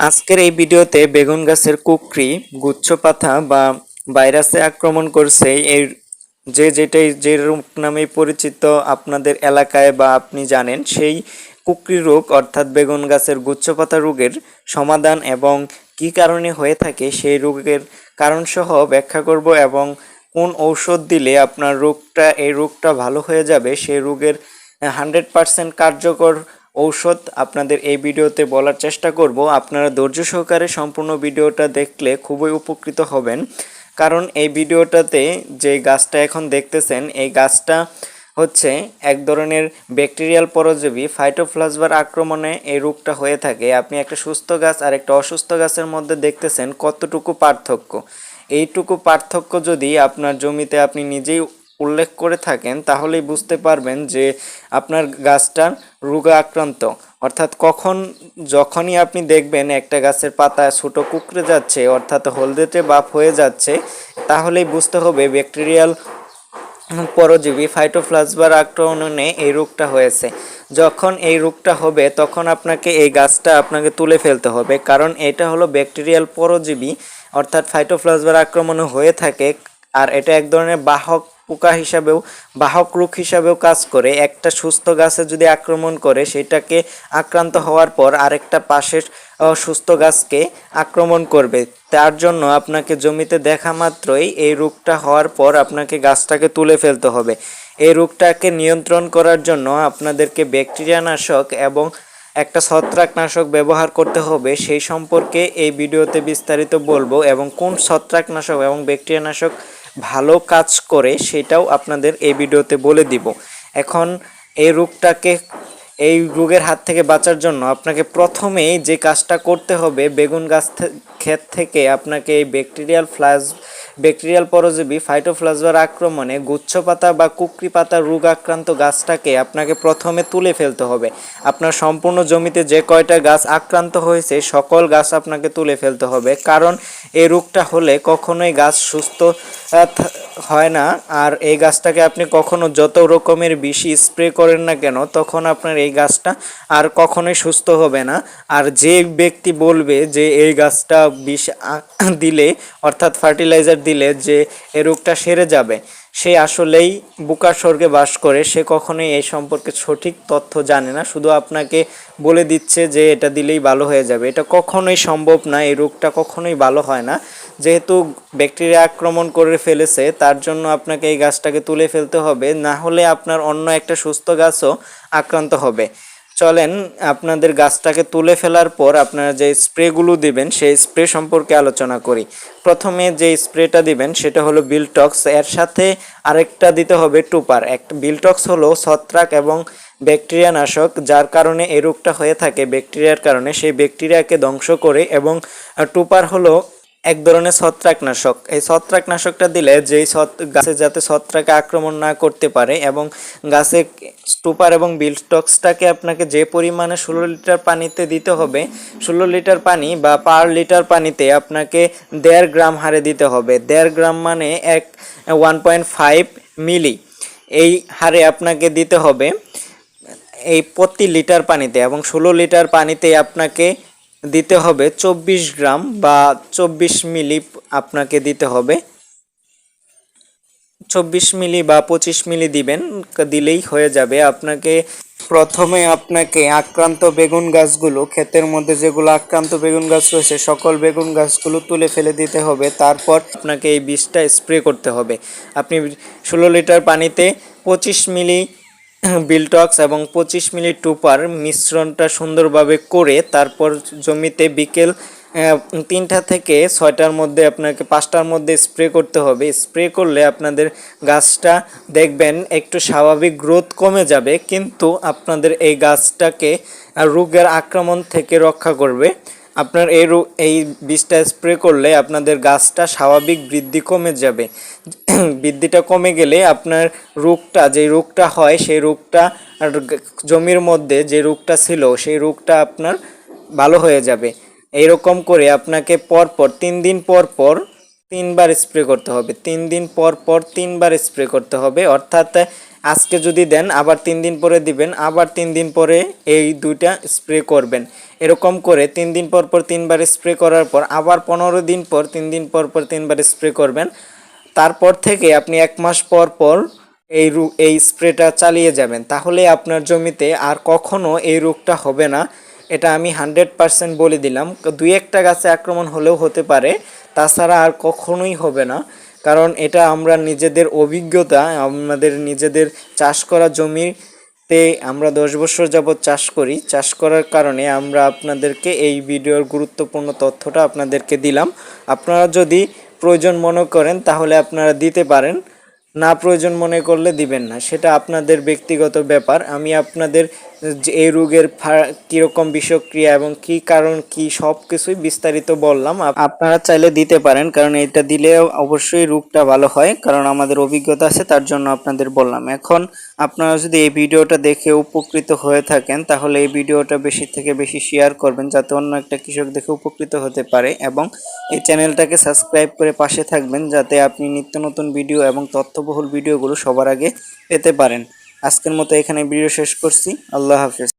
আজকের এই ভিডিওতে বেগুন গাছের কুকরি, গুচ্ছ পাতা বা ভাইরাসে আক্রমণ করছে এই যে যেটাই যে রোগ নামে পরিচিত আপনাদের এলাকায় বা আপনি জানেন, সেই কুকরি রোগ অর্থাৎ বেগুন গাছের গুচ্ছ পাতা রোগের সমাধান এবং কি কারণে হয়ে থাকে সেই রোগের কারণসহ ব্যাখ্যা করব এবং কোন ঔষধ দিলে আপনার রোগটা, এই রোগটা ভালো হয়ে যাবে, সেই রোগের হান্ড্রেড পার্সেন্ট কার্যকর ঔষধ আপনাদের এই ভিডিওতে বলার চেষ্টা করব। আপনারা ধৈর্য সহকারে সম্পূর্ণ ভিডিওটা দেখলে খুবই উপকৃত হবেন। কারণ এই ভিডিওটাতে যে গাছটা এখন দেখতেছেন, এই গাছটা হচ্ছে এক ধরনের ব্যাকটেরিয়াল পরজীবী ফাইটোফ্লাসবার আক্রমণে এই রোগটা হয়ে থাকে। আপনি একটা সুস্থ গাছ আর একটা অসুস্থ গাছের মধ্যে দেখতেছেন কতটুকু পার্থক্য। এইটুকু পার্থক্য যদি আপনার জমিতে আপনি নিজেই উল্লেখ করে থাকেন, তাহলেই বুঝতে পারবেন যে আপনার গাছটা রোগে আক্রান্ত অর্থাৎ কখন, যখনই আপনি দেখবেন একটা গাছের পাতা ছোটো কুকড়ে যাচ্ছে, অর্থাৎ হলদেতে বাপ হয়ে যাচ্ছে, তাহলেই বুঝতে হবে ব্যাকটেরিয়াল পরজীবী ফাইটোপ্লাজমার আক্রমণে এই রোগটা হয়েছে। যখন এই রোগটা হবে, তখন আপনাকে এই গাছটা আপনাকে তুলে ফেলতে হবে, কারণ এটা হলো ব্যাকটেরিয়াল পরজীবী, অর্থাৎ ফাইটোপ্লাজমার আক্রমণে হয়ে থাকে, আর এটা এক ধরনের বাহক পোকা হিসাবেও, বাহক রোগ হিসাবেও কাজ করে। একটা সুস্থ গাছে যদি আক্রমণ করে, সেটাকে আক্রান্ত হওয়ার পর আরেকটা পাশের সুস্থ গাছকে আক্রমণ করবে। তার জন্য আপনাকে জমিতে দেখা মাত্রই এই রোগটা হওয়ার পর আপনাকে গাছটাকে তুলে ফেলতে হবে। এই রোগটাকে নিয়ন্ত্রণ করার জন্য আপনাদেরকে ব্যাকটেরিয়া নাশক এবং একটা ছত্রাকনাশক ব্যবহার করতে হবে। সেই সম্পর্কে এই ভিডিওতে বিস্তারিত বলব এবং কোন ছত্রাকনাশক এবং ব্যাকটেরিয়ানাশক ভালো কাজ করে সেটাও আপনাদের এই ভিডিওতে বলে দিব। এখন এই রোগটাকে, এই রোগের হাত থেকে বাঁচার জন্য আপনাকে প্রথমেই যে কাজটা করতে হবে, বেগুন গাছ ক্ষেত থেকে আপনাকে এই ব্যাকটেরিয়াল ফ্লাস ব্যাকটেরিয়াল পরজীবী ফাইটোপ্লাজমার আক্রমণে গুচ্ছ পাতা বা কুকরি পাতা রোগ আক্রান্ত গাছটাকে আপনাকে প্রথমে তুলে ফেলতে হবে। আপনার সম্পূর্ণ জমিতে যে কয়টা গাছ আক্রান্ত হয়েছে, সকল গাছ আপনাকে তুলে ফেলতে হবে। কারণ, এই রোগটা হলে কখনোই গাছ সুস্থ হয় না। আর এই গাছটাকে আপনি কখনো যত রকমের বেশি স্প্রে করেন না কেন, তখন আপনার এই গাছটা আর কখনোই সুস্থ হবে না। আর যে ব্যক্তি বলবে যে এই গাছটা বিষ দিলে, অর্থাৎ ফার্টিলাইজার দিলে যে এই রোগটা সেরে যাবে, সে আসলেই বুকা স্বর্গে বাস করে। সে কখনোই এই সম্পর্কে সঠিক তথ্য জানে না। শুধু আপনাকে বলে দিচ্ছে যে এটা দিলেই ভালো হয়ে যাবে। এটা কখনোই সম্ভব না, এই রোগটা কখনোই ভালো হয় না। যেহেতু ব্যাকটেরিয়া আক্রমণ করে ফেলেছে, তার জন্য আপনাকে এই গাছটাকে তুলে ফেলতে হবে। না হলে আপনার অন্য একটা সুস্থ গাছও আক্রান্ত হবে। চলেন, আপনাদের গাছটাকে তুলে ফেলার পর আপনারা যে স্প্রেগুলো দিবেন, সেই স্প্রে সম্পর্কে আলোচনা করি। প্রথমে যে স্প্রেটা দিবেন, সেটা হলো বিলটক্স। এর সাথে আরেকটা দিতে হবে টুপার। একটা বিলটক্স হলো ছত্রাক এবং ব্যাকটেরিয়া নাশক যার কারণে এই রোগটা হয়ে থাকে। ব্যাকটেরিয়ার কারণে সেই ব্যাকটেরিয়াকে ধ্বংস করে এবং টুপার হলো এক ধরনের ছত্রাকনাশক। এই ছত্রাকনাশকটা দিলে যেই গাছে যাতে ছত্রাকে আক্রমণ না করতে পারে এবং গাছে স্টুপার এবং বিলটক্সটাকে আপনাকে যে পরিমাণে ষোলো লিটার পানিতে দিতে হবে, ষোলো লিটার পানি বা পার লিটার পানিতে আপনাকে দেড় গ্রাম হারে দিতে হবে। দেড় গ্রাম মানে এক, ওয়ান পয়েন্ট ফাইভ মিলি। এই হারে আপনাকে দিতে হবে এই প্রতি লিটার পানিতে এবং ষোলো লিটার পানিতে আপনাকে দিতে হবে চব্বিশ গ্রাম বা চব্বিশ মিলি আপনাকে দিতে হবে। চব্বিশ মিলি বা পঁচিশ মিলি দিবেন দিলেই হয়ে যাবে। আপনাকে প্রথমে আপনাকে আক্রান্ত বেগুন গাছগুলো, ক্ষেতের মধ্যে যেগুলো আক্রান্ত বেগুন গাছ রয়েছে, সকল বেগুন গাছগুলো তুলে ফেলে দিতে হবে। তারপর আপনাকে এই বীজটা স্প্রে করতে হবে। আপনি ষোলো লিটার পানিতে পঁচিশ মিলি বিলটক্স এবং পঁচিশ মিলি টুপার মিশ্রণটা সুন্দরভাবে করে তারপর জমিতে বিকেল তিনটা থেকে ছয়টার মধ্যে আপনাকে পাঁচটার মধ্যে স্প্রে করতে হবে। স্প্রে করলে আপনাদের গাছটা দেখবেন একটু স্বাভাবিক গ্রোথ কমে যাবে, কিন্তু আপনাদের এই গাছটাকে রোগের আক্রমণ থেকে রক্ষা করবে। আপনার এর এই বীজটা স্প্রে করলে আপনাদের গাছটা স্বাভাবিক বৃদ্ধি কমে যাবে। বৃদ্ধিটা কমে গেলে আপনার রোগটা, যে রোগটা হয় সেই রোগটা জমির মধ্যে যে রোগটা ছিল সেই রোগটা আপনার ভালো হয়ে যাবে। এইরকম করে আপনাকে পর পর তিন দিন পর পর তিনবার স্প্রে করতে হবে। তিন দিন পর পর তিনবার স্প্রে করতে হবে। অর্থাৎ, আজকে যদি দেন, আবার তিন দিন পরে দিবেন, আবার তিন দিন পরে এই দুইটা স্প্রে করবেন। এরকম করে তিন দিন পর পর তিনবার স্প্রে করার পর, আবার পনেরো দিন পর তিন দিন পর পর তিনবার স্প্রে করবেন। তারপর থেকে আপনি এক মাস পর পর এই এই স্প্রেটা চালিয়ে যাবেন। তাহলে আপনার জমিতে আর কখনো এই রোগটা হবে না। এটা আমি হান্ড্রেড পারসেন্ট বলে দিলাম। দুই একটা গাছে আক্রমণ হলেও হতে পারে। তাছাড়া আর কখনোই হবে না। কারণ এটা আমরা নিজেদের অভিজ্ঞতা, আমাদের নিজেদের চাষ করা জমিতে আমরা দশ বছর যাবৎ চাষ করি। চাষ করার কারণে আমরা আপনাদেরকে এই ভিডিওর গুরুত্বপূর্ণ তথ্যটা আপনাদেরকে দিলাম। আপনারা যদি প্রয়োজন মনে করেন, তাহলে আপনারা দিতে পারেন। না প্রয়োজন মনে করলে দিবেন না। সেটা আপনাদের ব্যক্তিগত ব্যাপার। আমি আপনাদের এই রোগের কীরকম বিষক্রিয়া এবং কি কারণ, কি সব কিছুই বিস্তারিত বললাম। আপনারা চাইলে দিতে পারেন, কারণ এটা দিলে অবশ্যই রোগটা ভালো হয়, কারণ আমাদের অভিজ্ঞতা আছে, তার জন্য আপনাদের বললাম। এখন আপনারা যদি এই ভিডিওটা দেখে উপকৃত হয়ে থাকেন, তাহলে এই ভিডিওটা বেশি থেকে বেশি শেয়ার করবেন, যাতে অন্য একটা কৃষক দেখে উপকৃত হতে পারে এবং এই চ্যানেলটাকে সাবস্ক্রাইব করে পাশে থাকবেন, যাতে আপনি নিত্য নতুন ভিডিও এবং তথ্যবহুল ভিডিওগুলো সবার আগে পেতে পারেন। আজকের মতো এখানে ভিডিও শেষ করছি। আল্লাহ হাফেজ।